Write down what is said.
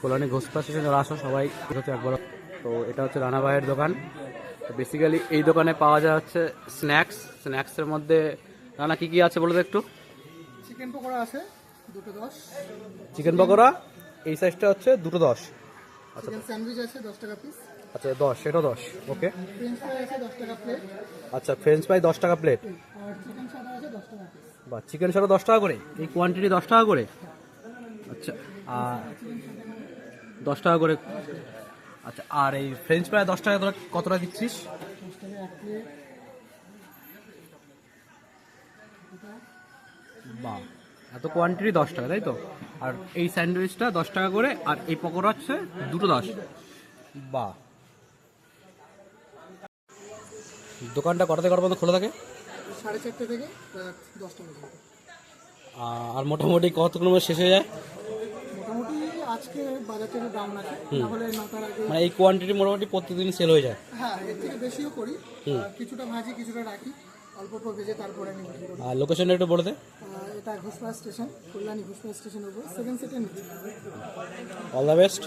Kalyani ঘোষপা station যারা আসো সবাই হচ্ছে একবার। তো এটা হচ্ছে রানা ভাইয়ের দোকান। তো বেসিক্যালি এই দোকানে পাওয়া যায় হচ্ছে স্ন্যাক্স স্ন্যাক্সের মধ্যে রানা কি কি আছে বলো তো একটু? চিকেন পকোড়া আছে দুটো দশ। চিকেন পকোড়া এই সাইজটা হচ্ছে দুটো দশ। চিকেন স্যান্ডউইচ আছে দশ টাকা পিস আচ্ছা দশ সেটা দশ। ওকে আচ্ছা ফ্রেঞ্চ ফ্রাই দশ টাকা প্লেট পিস বা চিকেন সারা দশ টাকা করে? এই কোয়ান্টিটি দশ টাকা করে? আচ্ছা আর দশ টাকা করে আচ্ছা আর এই ফ্রেঞ্চ ফ্রাই দশ টাকা তোরা কতটা দিচ্ছিস? বা এত কোয়ান্টিটি দশ টাকা তাই তো? আর এই স্যান্ডউইচটা দশ টাকা করে আর এই পকোড়া হচ্ছে দুটো দশ। বা দোকানটা কটা থেকে কটা পর্যন্ত খোলা থাকে? সাড়ে চারটে থেকে দশটা পর্যন্ত। আর মোটামুটি কতক্ষণ শেষ হয়ে যায়? আজকে বাজারটা একটু ডাউন আছে তাহলে নটার আগে মানে এই কোয়ান্টিটি মোটামুটি প্রতিদিন সেল হয়ে যায়। হ্যাঁ এর থেকে বেশিও করি। কিছুটা ভাজি কিছুটা রাখি। অল্প অল্প ভেজে তারপরে আমি বিক্রি করি। আর লোকেশনটা একটু বলে দে। এটা ঘোষপাড়া স্টেশন কল্যাণী ঘোষপাড়া স্টেশনের উপর। সেকেন্ড সিটের অল দ্য বেস্ট